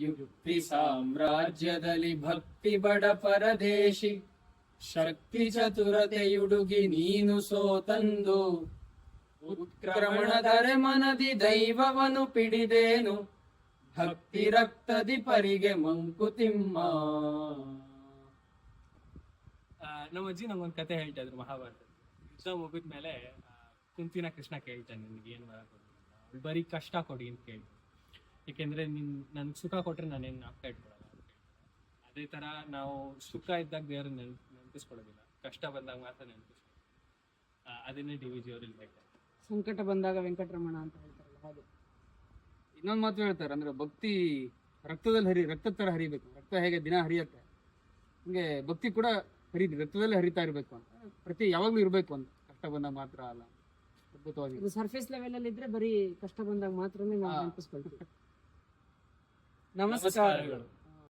ಯುಕ್ತಿ ಸಾಮ್ರಾಜ್ಯದಲ್ಲಿ ಭಕ್ತಿ ಬಡ ಪರದೇಶಿ. ಶಕ್ತಿ ಚತುರತೆಯುಡುಗಿ ನೀನು ಸೋತಂದು. ಉತ್ಕ್ರಮಣದರೆ ಮನದಿ ದೈವವನು ಪಿಡಿದೇನು. ಭಕ್ತಿ ರಕ್ತದಿ ಪರಿಗೆ ಮಂಕುತಿಮ್ಮ ನಮ್ಮ ಅಜ್ಜಿ ನಂಗೊಂದು ಕತೆ ಹೇಳ್ತಾ ಇದ್ರು ಮಹಾಭಾರತ ಯುದ್ಧ ಮುಗಿದ್ಮೇಲೆ ಕುಂತಿನ ಕೃಷ್ಣ ಕೇಳ್ತಾನೆ ನಿನ್ಗೆ ಏನ್ ಬರ ಕೊಡ್ಲಿ ಬರೀ ಕಷ್ಟ ಕೊಡಿ, ಅಂತ ಕೇಳಿ ಏಕೆಂದ್ರೆ ನಿನ್ ನನ್ಗೆ ಸುಖ ಕೊಟ್ರೆ ನಾನೇನು ಇಟ್ಕೊಳಲ್ಲ ಅಂತ ಅದೇ ತರ ನಾವು ಸುಖ ಇದ್ದಾಗ ದೇವ್ರನ್ನ ನೆನ್ ನೆನಪಿಸ್ಕೊಳ್ಳೋದಿಲ್ಲ. ಕಷ್ಟ ಬಂದಾಗ ಮಾತ್ರ ನೆನಪಿಸ್ಕೊಳ್ಳೋದು. ಅದನ್ನೇ ಡಿ ವಿ ಜಿ ಅವರು ಹೇಳ್ತಾರೆ ಸಂಕಟ ಬಂದಾಗ ವೆಂಕಟರಮಣ ಅಂತ ಹೇಳ್ತಾರಲ್ಲ ಹಾಗೆ. ಇನ್ನೊಂದು ಮಾತು ಹೇಳ್ತಾರೆ ಅಂದ್ರೆ ಭಕ್ತಿ ರಕ್ತದಲ್ಲಿ ಹರಿ ರಕ್ತದ ತರ ಹರಿಬೇಕು. ರಕ್ತ ಹೇಗೆ ದಿನ ಹರಿಯತ್ತೆ ಹಂಗೆ ಭಕ್ತಿ ಕೂಡ ಹರಿ ರಕ್ತದಲ್ಲಿ ಹರಿತಾ ಇರಬೇಕು ಅಂತ. ಪ್ರತಿ ಯಾವಾಗ್ಲೂ ಇರಬೇಕು ಅಂತ. ಕಷ್ಟ ಬಂದಾಗ ಮಾತ್ರ ಅಲ್ಲ. ಅದ್ಭುತವಾಗಿ. ಸರ್ಫೇಸ್ ಲೆವೆಲ್ ಅಲ್ಲಿ ಇದ್ರೆ ಬರೀ ಕಷ್ಟ ಬಂದಾಗ ಮಾತ್ರನೇ ನಾವು. ನೆನಪಿಸ್ಕೊಳ್ತೀವಿ. ನಮಸ್ಕಾರಗಳು.